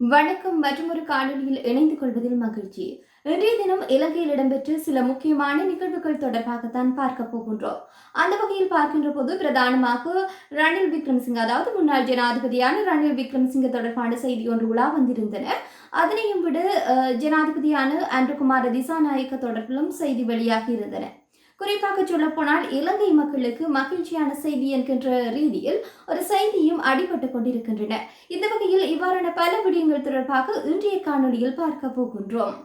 வணக்கம் மற்றும் ஒரு காணொலியில் இணைந்து கொள்வதில் மகிழ்ச்சி. இன்றைய தினம் இலங்கையில் இடம்பெற்ற சில முக்கியமான நிகழ்வுகள் தொடர்பாகத்தான் பார்க்க போகின்றோம். அந்த வகையில் பார்க்கின்ற போது பிரதானமாக ரணில் விக்ரம்சிங் அதாவது முன்னாள் ஜனாதிபதியான ரணில் விக்ரம்சிங்க தொடர்பான செய்தி ஒன்று உலா வந்திருந்தன. அதனையும் விட ஜனாதிபதியான ஆண்ட்ருகுமார திசாநாயக்க தொடர்பிலும் செய்தி வெளியாகி இருந்தன. குறிப்பாக சொல்லப்போனால் இலங்கை மக்களுக்கு மகிழ்ச்சியான செய்தி என்கின்ற ரீதியில் ஒரு செய்தியும் அடிபட்டு கொண்டிருக்கின்றன. இந்த வகையில் இவ்வாறான பல விடயங்கள் தொடர்பாக இன்றைய காணொளியில் பார்க்க போகின்றோம்.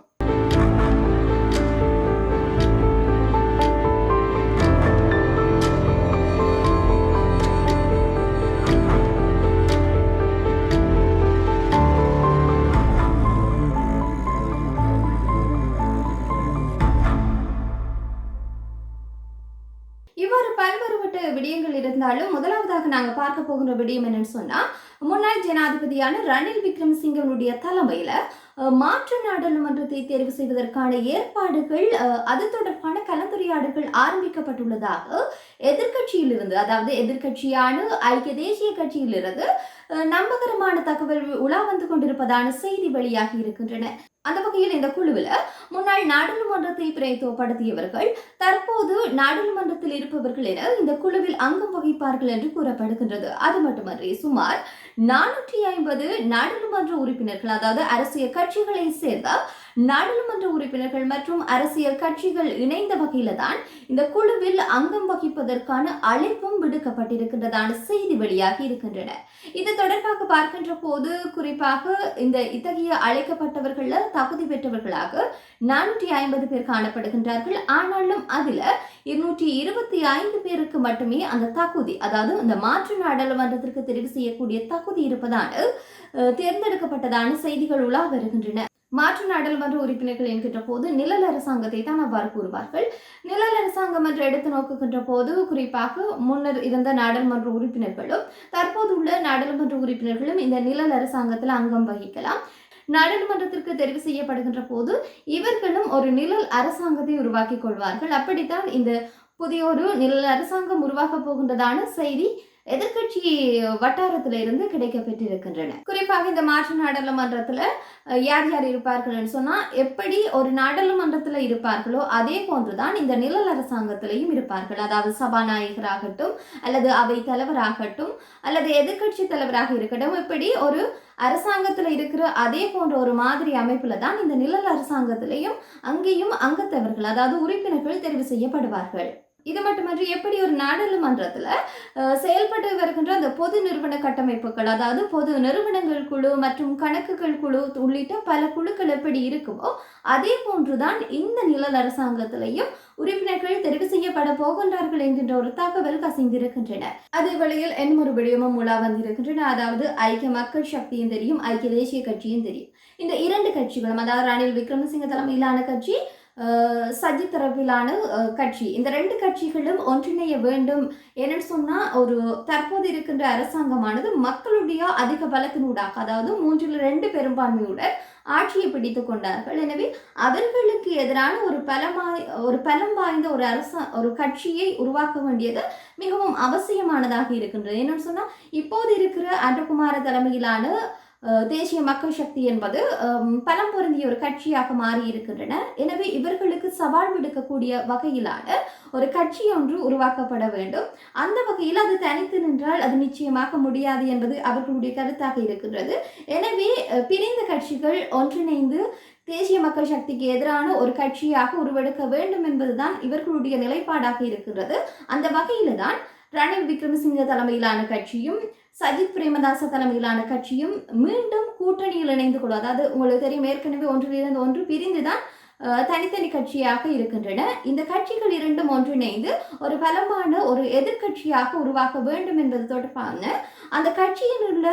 இவ்வாறு பல்வேறுபட்ட விடயங்கள் இருந்தாலும் முதலாவதாக நாங்கள் பார்க்க போகிற விடயம் என்னன்னு சொன்னால் முன்னாள் ஜனாதிபதியான ரணில் விக்ரமசிங்கனுடைய தலைமையில மாற்று நாடாளுமன்றத்தை தேர்வு செய்வதற்கான ஏற்பாடுகள் அது தொடர்பான கலந்துரையாடல்கள் ஆரம்பிக்கப்பட்டுள்ளதாக எதிர்கட்சியிலிருந்து அதாவது எதிர்கட்சியான ஐக்கிய தேசிய கட்சியிலிருந்து நம்பகரமான தகவல் உலா வந்து கொண்டிருப்பதான செய்தி வெளியாகி இருக்கின்றன. அந்த வகையில் இந்த குழுவில் முன்னாள் நாடாளுமன்ற நாடாளுமன்றத்தை பிரயத்துவப்படுத்தியவர்கள் தற்போது நாடாளுமன்றத்தில் இருப்பவர்கள் என இந்த குழுவில் அங்கம் வகிப்பார்கள் என்று கூறப்படுகின்றது. அது மட்டுமன்றி சுமார் நானூற்றி ஐம்பது நாடாளுமன்ற உறுப்பினர்கள் அதாவது அரசியல் கட்சிகளை சேர்ந்த நாடாளுமன்ற உறுப்பினர்கள் மற்றும் அரசியல் கட்சிகள் இணைந்த வகையில தான் இந்த குழுவில் அங்கம் வகிப்பதற்கான அழைப்பும் விடுக்கப்பட்டிருக்கின்றதான செய்தி வெளியாகி இருக்கின்றன. இது தொடர்பாக பார்க்கின்ற போது குறிப்பாக இந்த இத்தகைய அழைக்கப்பட்டவர்கள தகுதி பெற்றவர்களாக நானூற்றி ஐம்பது பேர் காணப்படுகின்றார்கள். ஆனாலும் அதுல இருநூற்றி இருபத்தி ஐந்து பேருக்கு மட்டுமே அந்த தகுதி அதாவது இந்த மாற்று நாடாளுமன்றத்திற்கு தெரிவு செய்யக்கூடிய தகுதி இருப்பதான தேர்ந்தெடுக்கப்பட்டதான செய்திகள் உலா வருகின்றன மாற்று நாடாளுமன்ற உறுப்பினர்கள் என்கின்ற போது நிழல் அரசாங்கத்தை தான் அவ்வாறு கூறுவார்கள். நிழல் அரசாங்கம் என்று எடுத்து நோக்குகின்ற போது குறிப்பாக முன்னர் இருந்த நாடாளுமன்ற உறுப்பினர்களும் தற்போது உள்ள நாடாளுமன்ற உறுப்பினர்களும் இந்த நிழல் அரசாங்கத்தில் அங்கம் வகிக்கலாம். நாடாளுமன்றத்திற்கு தெரிவு செய்யப்படுகின்ற போது இவர்களும் ஒரு நிழல் அரசாங்கத்தை உருவாக்கி கொள்வார்கள். அப்படித்தான் இந்த புதிய ஒரு நிழல் அரசாங்கம் உருவாக போகின்றதான செய்தி எதிர்க்கட்சி வட்டாரத்தில இருந்து கிடைக்கப்பெற்றிருக்கின்றன. குறிப்பாக இந்த மாற்று நாடாளுமன்றத்துல யார் யார் இருப்பார்கள் சொன்னா எப்படி ஒரு நாடாளுமன்றத்துல இருப்பார்களோ அதே போன்றுதான் இந்த நிழல் அரசாங்கத்திலையும் இருப்பார்கள். அதாவது சபாநாயகராகட்டும் அல்லது அவை தலைவராகட்டும் அல்லது எதிர்க்கட்சி தலைவராக இருக்கட்டும் இப்படி ஒரு அரசாங்கத்துல இருக்கிற அதே போன்ற ஒரு மாதிரி அமைப்புல தான் இந்த நிழல் அரசாங்கத்திலையும் அங்கேயும் அங்கத்தவர்கள் அதாவது உறுப்பினர்கள் தெரிவு செய்யப்படுவார்கள். இது மட்டுமன்றி எப்படி ஒரு நாடாளுமன்றத்தில் செயல்பட்டு வருகின்ற அந்த பொது நிறுவன கட்டமைப்புகள் அதாவது பொது நிறுவனங்கள் குழு மற்றும் கணக்குகள் குழு உள்ளிட்ட பல குழுக்கள் எப்படி இருக்குமோ அதே போன்றுதான் இந்த நிழல் அரசாங்கத்திலையும் உறுப்பினர்கள் தெரிவு செய்யப்பட போகின்றார்கள் என்கின்ற ஒரு தகவல் கசிந்திருக்கின்றன. அதே வேளையில் என் ஒரு விடயமும் உலா வந்திருக்கின்றன. அதாவது ஐக்கிய மக்கள் சக்தியும் தெரியும் ஐக்கிய தேசிய கட்சியும் தெரியும். இந்த இரண்டு கட்சிகளும் அதாவது ரணில் விக்ரமசிங்க தலைமையிலான கட்சி சஜி சஜித் தரப்பிலான கட்சி. இந்த ரெண்டு கட்சிகளும் ஒன்றிணைய வேண்டும் என்னன்னு சொன்னால் ஒரு தற்போது இருக்கின்ற அரசாங்கமானது மக்களுடைய அதிக பலத்தினூடாக அதாவது மூன்றில் ரெண்டு பெரும்பான்மையுடன் ஆட்சியை பிடித்து கொண்டார்கள். எனவே அவர்களுக்கு எதிரான ஒரு பலமாய் ஒரு பலம் வாய்ந்த ஒரு அரச ஒரு கட்சியை உருவாக்க வேண்டியது மிகவும் அவசியமானதாக இருக்கின்றது. என்னன்னு சொன்னால் இப்போது இருக்கிற அன்றகுமார தலைமையிலான தேசிய மக்கள் சக்தி என்பது பலம் பொருந்திய ஒரு கட்சியாக மாறி இருக்கின்றன எனவே இவர்களுக்கு சவால் விடுக்கக்கூடிய வகையிலான ஒரு கட்சி ஒன்று உருவாக்கப்பட வேண்டும். அந்த வகையில் அது தனித்து நின்றால் அது நிச்சயமாக முடியாது என்பது அவர்களுடைய கருத்தாக இருக்கின்றது. எனவே பிரிந்த கட்சிகள் ஒன்றிணைந்து தேசிய மக்கள் சக்திக்கு எதிரான ஒரு கட்சியாக உருவெடுக்க வேண்டும் என்பதுதான் இவர்களுடைய நிலைப்பாடாக இருக்கின்றது. அந்த வகையில்தான் ரணில் விக்ரமசிங்க தலைமையிலான கட்சியும் சஜித் பிரேமதாச தலைமையிலான கட்சியும் மீண்டும் கூட்டணியில் இணைந்து கொள்ளும். அதாவது உங்களுக்கு தெரியும் ஏற்கனவே ஒன்றிலிருந்து ஒன்று பிரிந்துதான் தான் தனித்தனி கட்சியாக இருக்கின்றன. இந்த கட்சிகள் இரண்டும் ஒன்றிணைந்து ஒரு பலமான ஒரு எதிர்க்கட்சியாக உருவாக்க வேண்டும் என்பது தொடர்பான அந்த கட்சியில் உள்ள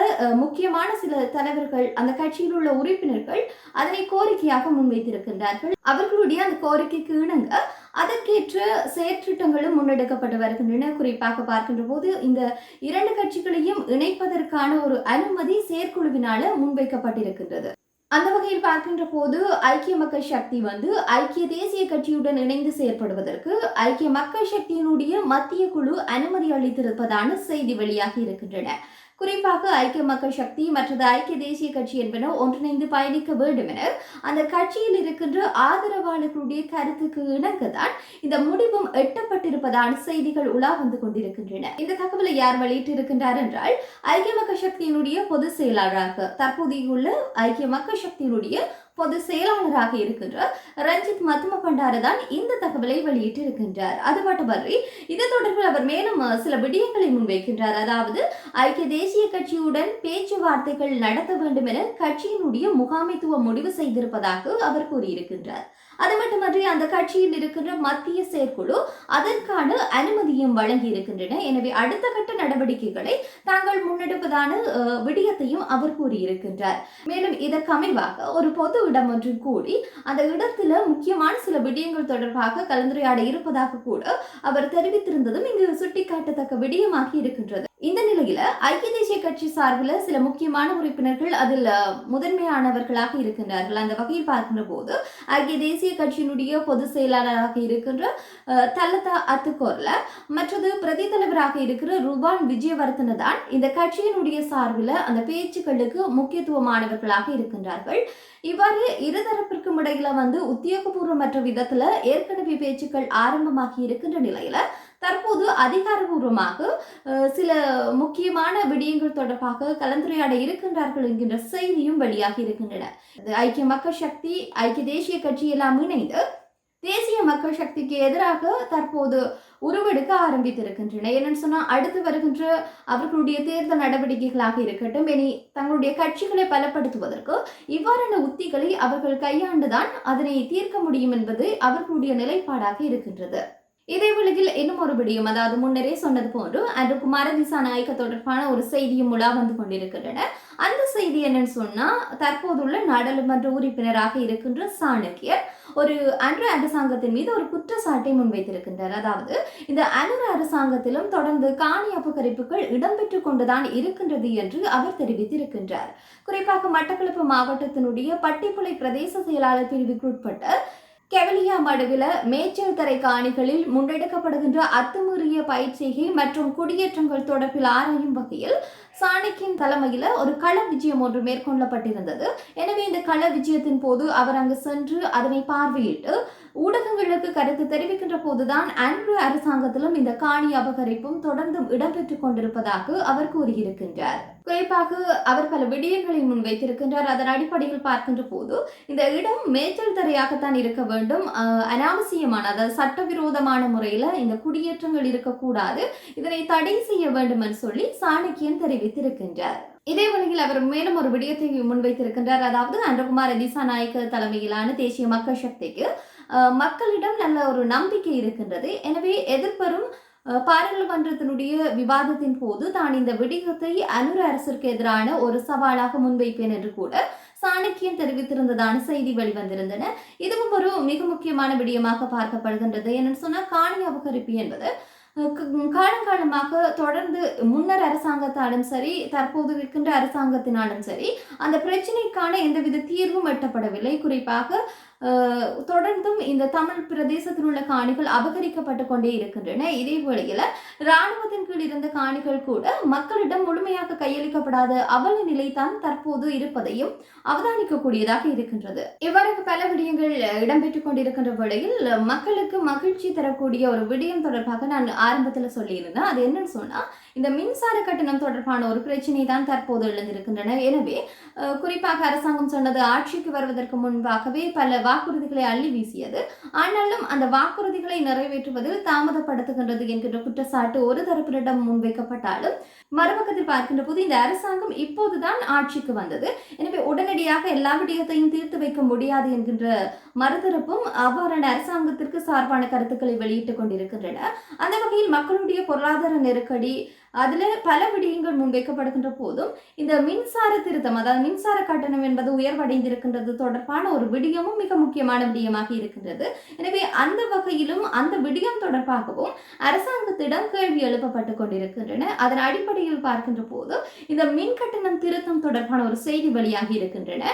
முக்கியமான சில தலைவர்கள் அந்த கட்சியில் உள்ள உறுப்பினர்கள் அதனை கோரிக்கையாக முன்வைத்திருக்கின்றார்கள். அவர்களுடைய அந்த கோரிக்கைக்கு இணங்க அதற்கேற்ற செயற்றிட்டங்களும் முன்னெடுக்கப்பட்டு வருகின்றன. குறிப்பாக பார்க்கின்ற போது இந்த இரண்டு கட்சிகளையும் இணைப்பதற்கான ஒரு அனுமதி செயற்குழுவினால முன்வைக்கப்பட்டிருக்கின்றது. அந்த வகையில் பார்க்கின்ற போது ஐக்கிய மக்கள் சக்தி வந்து ஐக்கிய தேசிய கட்சியுடன் இணைந்து செயற்படுவதற்கு ஐக்கிய மக்கள் சக்தியினுடைய மத்திய குழு அனுமதி அளித்திருப்பதான செய்தி வெளியாகி இருக்கின்றன. குறிப்பாக ஐக்கிய மக்கள் சக்தி மற்றது ஐக்கிய தேசிய கட்சி என்பன ஒன்றிணைந்து பயணிக்க வேண்டும் என அந்த கட்சியில் இருக்கின்ற ஆதரவாளர்களுடைய கருத்துக்கு இணங்கதான் இந்த முடிவும் எட்டப்பட்டிருப்பதான செய்திகள் உலா வந்து கொண்டிருக்கின்றன. இந்த தகவலை யார் வெளியிட்டிருக்கின்றார் என்றால் ஐக்கிய மக்கள் சக்தியினுடைய பொதுச் செயலாளராக தற்போதையுள்ள ஐக்கிய மக்கள் சக்தியினுடைய பொது செயலாளராக இருக்கின்ற ரஞ்சித் மத்தும பண்டார தான் இந்த தகவலை வெளியிட்டு இருக்கின்றார் அது மட்டுமன்றி இது தொடர்பில் அவர் மேலும் சில விடயங்களை முன்வைக்கின்றார். அதாவது ஐக்கிய தேசிய கட்சியுடன் பேச்சுவார்த்தைகள் நடத்த வேண்டும் என கட்சியினுடைய முகாமைத்துவம் முடிவு செய்திருப்பதாக அவர் கூறியிருக்கின்றார். அது மட்டுமன்றி அந்த கட்சியில் இருக்கின்ற மத்திய செயற்குழு அதற்கான அனுமதியும் வழங்கி இருக்கின்றன எனவே அடுத்த கட்ட நடவடிக்கைகளை தாங்கள் முன்னெடுப்பதான விடயத்தையும் அவர் கூறியிருக்கின்றார். மேலும் இதற்கமைவாக ஒரு பொது இடம் ஒன்று கூடி அந்த இடத்துல முக்கியமான சில விடயங்கள் தொடர்பாக கலந்துரையாட இருப்பதாக கூட அவர் தெரிவித்திருந்ததும் இங்கு சுட்டிக்காட்டத்தக்க விடயமாகி இருக்கின்றது. இந்த நிலையில ஐக்கிய தேசிய கட்சி சார்பில் சில முக்கியமான உறுப்பினர்கள் அதில் முதன்மையானவர்களாக இருக்கின்றார்கள். அந்த வகையில் பார்க்கின்ற போது ஐக்கிய தேசிய கட்சியினுடைய பொதுச் செயலாளராக இருக்கின்ற தலதா தல்லதா அத்துக்கோர்ல மற்றது பிரதி தலைவராக இருக்கிற ரூபான் விஜயவர்தன தான் இந்த கட்சியினுடைய சார்பில் அந்த பேச்சுக்களுக்கு முக்கியத்துவமானவர்களாக இருக்கின்றார்கள். இவ்வாறு இருதரப்பிற்கும் இடையில வந்து உத்தியோகபூர்வமற்ற விதத்துல ஏற்கனவே பேச்சுக்கள் ஆரம்பமாகி இருக்கின்ற நிலையில தற்போது அதிகாரபூர்வமாக சில முக்கியமான விடயங்கள் தொடர்பாக கலந்துரையாட இருக்கின்றார்கள் என்கின்ற செய்தியும் வெளியாகி இருக்கின்றன. இது ஐக்கிய மக்கள் சக்தி ஐக்கிய தேசிய கட்சி எல்லாம் இணைந்து தேசிய மக்கள் சக்திக்கு எதிராக தற்போது உருவெடுக்க ஆரம்பித்திருக்கின்றன. என்னன்னு சொன்னால் அடுத்து வருகின்ற அவர்களுடைய தேர்தல் நடவடிக்கைகளாக இருக்கட்டும் இனி தங்களுடைய கட்சிகளை பலப்படுத்துவதற்கு இவ்வாறான உத்திகளை அவர்கள் கையாண்டுதான் அதனை தீர்க்க முடியும் என்பது அவர்களுடைய நிலைப்பாடாக இருக்கின்றது. இதே உலகில் இன்னும் ஒரு விடியும். அதாவது முன்னரே சொன்னது போன்று அன்று குமாரதிசா நாயக்க தொடர்பான ஒரு செய்தியும் உலா வந்து கொண்டிருக்கின்றன. அந்த செய்தி என்னன்னு சொன்னா தற்போதுள்ள நாடாளுமன்ற உறுப்பினராக இருக்கின்ற சாணக்கியர் ஒரு அன்று அரசாங்கத்தின் மீது ஒரு குற்றச்சாட்டை முன்வைத்திருக்கின்றார். அதாவது இந்த அனுர அரசாங்கத்திலும் தொடர்ந்து காணி அபகரிப்புகள் இடம்பெற்று கொண்டுதான் இருக்கின்றது என்று அவர் தெரிவித்திருக்கின்றார். குறிப்பாக மட்டக்களப்பு மாவட்டத்தினுடைய பட்டிப்புளை பிரதேச செயலாளர் பிரிவுக்குட்பட்ட கெவலியா மடுவில மேச்சல் தரை காணிகளில் முன்னெடுக்கப்படுகின்ற அத்துமீறிய பயிற்சிகை மற்றும் குடியேற்றங்கள் தொடர்பில் ஆராயும் வகையில் சாணக்கியின் தலைமையில ஒரு கள விஜயம் ஒன்று மேற்கொள்ளப்பட்டிருந்தது. எனவே இந்த கள விஜயத்தின் போது அவர் அங்கு சென்று அதனை பார்வையிட்டு ஊடகங்களுக்கு கருத்து தெரிவிக்கின்ற போதுதான் அன்று அரசாங்கத்திலும் இந்த காணி அபகரிப்பும் தொடர்ந்தும் இடம்பெற்றுக் கொண்டிருப்பதாக அவர் கூறியிருக்கின்றார். குறிப்பாக அவர் பல விடயங்களை முன்வைத்திருக்கின்றார். அதன் அடிப்படையில் பார்க்கின்ற போது இந்த இடம் மேய்ச்சல் தரையாகத்தான் இருக்க வேண்டும். அனாவசியமான அதாவது சட்டவிரோதமான முறையில் இந்த குடியேற்றங்கள் இருக்கக்கூடாது. இதனை தடை செய்ய வேண்டும் என்று சொல்லி சாணக்கியன் தெரிவித்திருக்கின்றார். இதே வழியில் அவர் மேலும் ஒரு விடயத்தை முன்வைத்திருக்கின்றார். அதாவது அன்றகுமார் திசாநாயக்க தலைமையிலான தேசிய மக்கள் சக்திக்கு மக்களிடம் நல்ல ஒரு நம்பிக்கை இருக்கின்றது. எனவே எதிர்வரும் பாராளுமன்றத்தினுடைய விவாதத்தின் போது தான் இந்த விடயத்தை அனுர அரசிற்கு எதிரான ஒரு சவாலாக முன்வைப்பேன் என்று கூட சாணக்கியன் தெரிவித்திருந்ததான செய்தி வெளிவந்திருந்தன. இதுவும் ஒரு மிக முக்கியமான விடயமாக பார்க்கப்படுகின்றது. என்னன்னு சொன்னால் காணி அபகரிப்பு என்பது காலங்காலமாக தொடர்ந்து முன்னர் அரசாங்கத்தாலும் சரி தற்போது இருக்கின்ற அரசாங்கத்தினாலும் சரி அந்த பிரச்சனைக்கான எந்தவித தீர்வும் எட்டப்படவில்லை. குறிப்பாக தொடர்ந்தும் இந்த தமிழ் பிரதேசத்தில் உள்ள காணிகள் அபகரிக்கப்பட்டு கொண்டே இருக்கின்றன. இதே வேளையில் இராணுவத்தின் கீழ் இருந்த காணிகள் கூட மக்களிடம் முழுமையாக கையளிக்கப்படாத அவல நிலைதான் தற்போது இருப்பதையும் அவதானிக்கக்கூடியதாக இருக்கின்றது. இவ்வாறு பல விடயங்கள் இடம்பெற்றுக் கொண்டிருக்கின்ற வேளையில் மக்களுக்கு மகிழ்ச்சி தரக்கூடிய ஒரு விடயம் தொடர்பாக நான் ஆரம்பத்தில் சொல்லியிருந்தேன். அது என்னன்னு சொன்னால் இந்த மின்சார கட்டணம் தொடர்பான ஒரு பிரச்சனை தான் தற்போது எழுந்திருக்கின்றன. எனவே குறிப்பாக அரசாங்கம் சொன்னது ஆட்சிக்கு வருவதற்கு முன்பாகவே பல வாக்குறுதிகளை அள்ளி வீசியது. ஆனாலும் அந்த வாக்குறுதிகளை நிறைவேற்றுவதில் தாமதப்படுத்துகின்றது என்கின்ற குற்றச்சாட்டு ஒரு தரப்பினரிடம் முன்வைக்கப்பட்டாலும் மறுபக்கத்தில் பார்க்கின்ற போது இந்த அரசாங்கம் இப்போதுதான் ஆட்சிக்கு வந்தது. எனவே உடனடியாக எல்லா விடயத்தையும் தீர்த்து வைக்க முடியாது என்கின்ற மறுதரப்பும் அவ்வாறான அரசாங்கத்திற்கு சார்பான கருத்துக்களை வெளியிட்டுக் கொண்டிருக்கின்றன. அந்த வகையில் மக்களுடைய பொருளாதார நெருக்கடி அதில் பல விடயங்கள் முன்வைக்கப்படுகின்ற போதும் இந்த மின்சார திருத்தம் அதாவது மின்சார கட்டணம் என்பது உயர்வடைந்திருக்கின்றது தொடர்பான ஒரு விடயமும் மிக முக்கியமான விடயமாக இருக்கின்றது. எனவே அந்த வகையிலும் அந்த விடயம் தொடர்பாகவும் அரசாங்கத்திடம் கேள்வி எழுப்பப்பட்டு கொண்டிருக்கின்றன. அதன் அடிப்படையில் பார்க்கின்ற போது இந்த மின் கட்டணம் திருத்தம் தொடர்பான ஒரு செய்தி வெளியாகி இருக்கின்றன.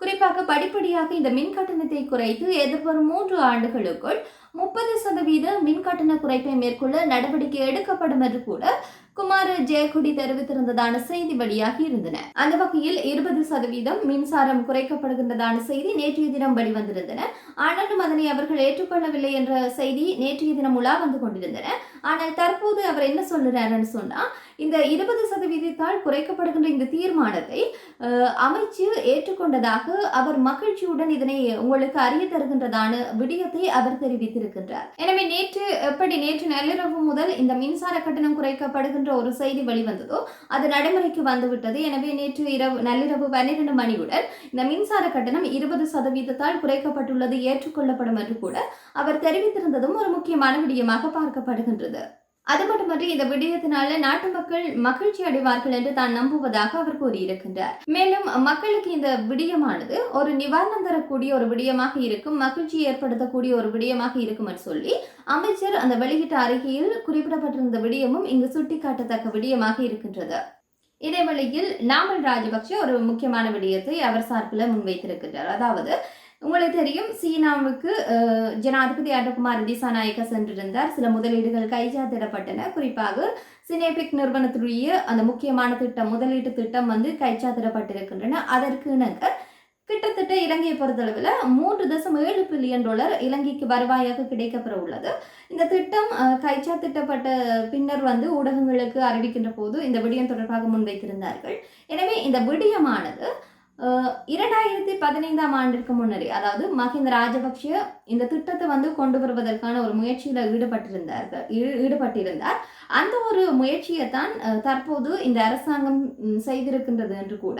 குறிப்பாக படிப்படியாக இந்த மின் கட்டணத்தை குறைத்து எதிர்வரும் மூன்று ஆண்டுகளுக்குள் முப்பது சதவீத மின் கட்டண குறைப்பை மேற்கொள்ள நடவடிக்கை எடுக்கப்படும் என்று கூட குமார ஜெயக்குடி தெரிவித்திருந்ததான செய்தி வெளியாகி இருந்தன. அந்த வகையில் இருபது சதவீதம் மின்சாரம் குறைக்கப்படுகின்றதான செய்தி நேற்றைய தினம் வெளிவந்திருந்தன. ஆனாலும் அதனை அவர்கள் ஏற்றுக்கொள்ளவில்லை என்ற செய்தி நேற்றைய தினம் உலா வந்து கொண்டிருந்தன. ஆனால் தற்போது அவர் என்ன சொல்லுறாருன்னு சொன்னா இந்த இருபது சதவீதத்தால் குறைக்கப்படுகின்ற இந்த தீர்மானத்தை அமைச்சு ஏற்றுக்கொண்டதாக அவர் மகிழ்ச்சியுடன் இதனை உங்களுக்கு அறிய தருகின்றதான விடயத்தை அவர் தெரிவித்திருக்கின்றார். எனவே நேற்று எப்படி நேற்று நள்ளிரவு முதல் இந்த மின்சார கட்டணம் குறைக்கப்படுகின்ற ஒரு செய்தி வெளிவந்ததோ அது நடைமுறைக்கு வந்துவிட்டது. எனவே நேற்று இரவு நள்ளிரவு பன்னிரண்டு மணியுடன் இந்த மின்சார கட்டணம் இருபது சதவீதத்தால் குறைக்கப்பட்டுள்ளது ஏற்றுக்கொள்ளப்படும் என்று கூட அவர் தெரிவித்திருந்ததும் ஒரு முக்கியமான விடயமாக பார்க்கப்படுகின்றது. அது மட்டுமன்றி இந்த விடயத்தினால நாட்டு மக்கள் மகிழ்ச்சி அடைவார்கள் என்று தான் நம்புவதாக அவர் கூறியிருக்கின்றார். மேலும் மக்களுக்கு இந்த விடயமானது ஒரு நிவாரணம் தரக்கூடிய ஒரு விடயமாக இருக்கும் மகிழ்ச்சி ஏற்படுத்தக்கூடிய ஒரு விடயமாக இருக்கும் என்று சொல்லி அமைச்சர் அந்த வெளியிட்ட அறிக்கையில் குறிப்பிடப்பட்டிருந்த விடயமும் இங்கு சுட்டிக்காட்டத்தக்க விடயமாக இருக்கின்றது. இதேவேளையில் நாமல் ராஜபக்ஷ ஒரு முக்கியமான விடயத்தை அவர் சார்பில் முன்வைத்திருக்கின்றார். அதாவது உங்களுக்கு தெரியும் சீனாவுக்கு ஜனாதிபதி அடகுமார் திசாநாயக்க சென்றிருந்தார். சில முதலீடுகள் கைச்சாத்திடப்பட்டன. குறிப்பாக சினேபிக் நிறுவனத்துடைய அந்த முக்கியமான திட்டம் முதலீட்டு திட்டம் வந்து கைச்சாத்திடப்பட்டிருக்கின்றன. அதற்கு இணங்க கிட்டத்தட்ட இலங்கையை பொறுத்தளவில் மூன்று தசம் ஏழு பில்லியன் டாலர் இலங்கைக்கு வருவாயாக கிடைக்கப்பெற உள்ளது. இந்த திட்டம் கைச்சா கைச்சாத்திட்டப்பட்ட பின்னர் வந்து ஊடகங்களுக்கு அறிவிக்கின்ற போது இந்த விடயம் தொடர்பாக முன்வைத்திருந்தார்கள். எனவே இந்த விடயமானது இரண்டாயிரத்தி பதினைந்தாம் ஆண்டிற்கு முன்னரே அதாவது மஹிந்த ராஜபக்ஷ இந்த திட்டத்தை வந்து கொண்டு வருவதற்கான ஒரு முயற்சியில் ஈடுபட்டிருந்தார்கள் ஈடுபட்டிருந்தார். அந்த ஒரு முயற்சியை தான் தற்போது இந்த அரசாங்கம் செய்திருக்கின்றது என்று கூட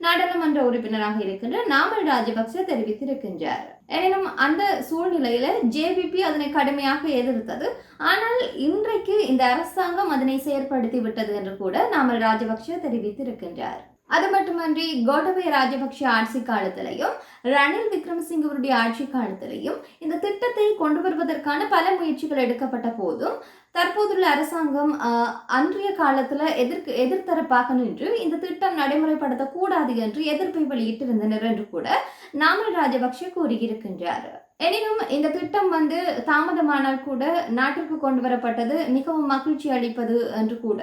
நாடாளுமன்ற உறுப்பினராக இருக்கின்ற நாமல் ராஜபக்ச தெரிவித்திருக்கின்றார். எனினும் அந்த சூழ்நிலையில ஜேபிபி அதனை கடுமையாக எதிர்த்தது. ஆனால் இன்றைக்கு இந்த அரசாங்கம் அதனை செயற்படுத்தி விட்டது என்று கூட நாமல் ராஜபக்ஷ தெரிவித்திருக்கின்றார். அது மட்டுமன்றி கோட்டபய ராஜபக்ஷ ஆட்சி காலத்திலையும் ரணில் விக்ரமசிங்கவருடைய ஆட்சி காலத்திலையும் இந்த திட்டத்தை கொண்டு வருவதற்கான பல முயற்சிகள் எடுக்கப்பட்ட போதும் தற்போதுள்ள அரசாங்கம் அன்றைய காலத்தில் எதிர்க்கு எதிர்த்தரப்பாக நின்று இந்த திட்டம் நடைமுறைப்படுத்தக்கூடாது என்று எதிர்ப்பை வெளியிட்டிருந்தனர் என்று கூட நாமல் ராஜபக்ஷ கூறியிருக்கின்றார். எனினும் இந்த திட்டம் வந்து தாமதமானால் கூட நாட்டிற்கு கொண்டு வரப்பட்டது மிகவும் மகிழ்ச்சி அளிப்பது என்று கூட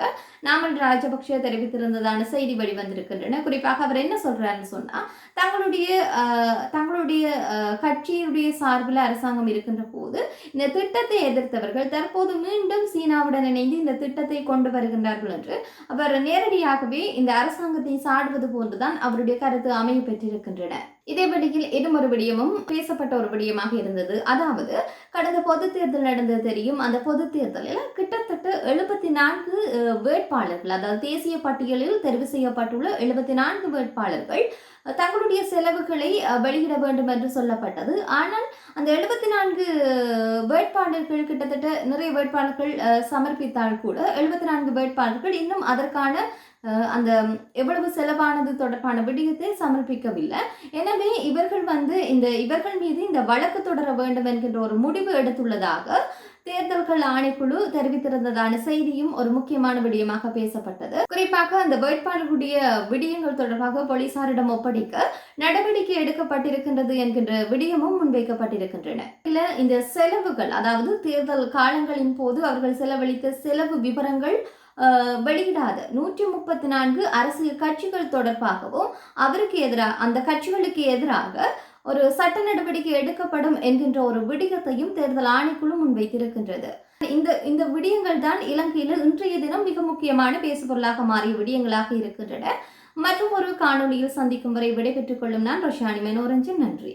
நாமல் ராஜபக்ஷ தெரிவித்திருந்ததான செய்தி வெளிவந்திருக்கின்றன குறிப்பாக அவர் என்ன சொல்றாருன்னு சொன்னா தங்களுடைய தங்களுடைய கட்சியுடைய சார்பில் அரசாங்கம் இருக்கின்ற போது இந்த திட்டத்தை எதிர்த்தவர்கள் தற்போது மீண்டும் சீனாவுடன் இணைந்து இந்த திட்டத்தை கொண்டு வருகின்றார்கள் என்று அவர் நேரடியாகவே இந்த அரசாங்கத்தை சாடுவது போன்றுதான் அவருடைய கருத்து அமைய பெற்றிருக்கின்றன. இதே வழியில் இன்னும் ஒரு விடயமும் பேசப்பட்ட ஒரு விடயமாக இருந்தது. அதாவது கடந்த பொது தேர்தல் நடந்தது தெரியும். அந்த பொது தேர்தலில் கிட்டத்தட்ட எழுபத்தி நான்கு வேட்பாளர்கள் அதாவது தேசிய பட்டியலில் தெரிவு செய்யப்பட்டுள்ள எழுபத்தி நான்கு வேட்பாளர்கள் தங்களுடைய செலவுகளை வெளியிட வேண்டும் என்று சொல்லப்பட்டது. ஆனால் அந்த எழுபத்தி நான்கு வேட்பாளர்கள் கிட்டத்தட்ட நிறைய வேட்பாளர்கள் சமர்ப்பித்தால் கூட எழுபத்தி நான்கு வேட்பாளர்கள் இன்னும் அதற்கான அந்த எவ்வளவு செலவானது தொடர்பான விடயத்தை சமர்ப்பிக்கவில்லை. எனவே இவர்கள் வந்து இந்த இவர்கள் மீது இந்த வழக்கு தொடர வேண்டும் என்கின்ற ஒரு முடிவு எடுத்துள்ளதாக தேர்தல்கள் ஆணைக்குழு தெரிவித்திருந்ததான செய்தியும் ஒரு முக்கியமான விடயமாக பேசப்பட்டது. குறிப்பாக அந்த வேட்பாளர்களுடைய விடயங்கள் தொடர்பாக போலீசாரிடம் ஒப்படைக்க நடவடிக்கை எடுக்கப்பட்டிருக்கின்றது என்கின்ற விடயமும் முன்வைக்கப்பட்டிருக்கின்றன. இல்ல இந்த செலவுகள் அதாவது தேர்தல் காலங்களின் போது அவர்கள் செலவழித்த செலவு விவரங்கள் வெளியிடாத நூற்றி முப்பத்தி நான்கு அரசியல் கட்சிகள் தொடர்பாகவும் அவருக்கு எதிராக அந்த கட்சிகளுக்கு எதிராக ஒரு சட்ட நடவடிக்கை எடுக்கப்படும் என்கின்ற ஒரு விடயத்தையும் தேர்தல் ஆணைக்குழு முன்வைத்திருக்கின்றது. இந்த இந்த விடயங்கள் தான் இலங்கையில் இன்றைய தினம் மிக முக்கியமான பேசுபொருளாக மாறிய விடயங்களாக இருக்கின்றன. மற்றும் ஒரு காணொலியில் சந்திக்கும் வரை விடைபெற்றுக் கொள்ளும் நான் ரஷானி மனோரஞ்சன். நன்றி.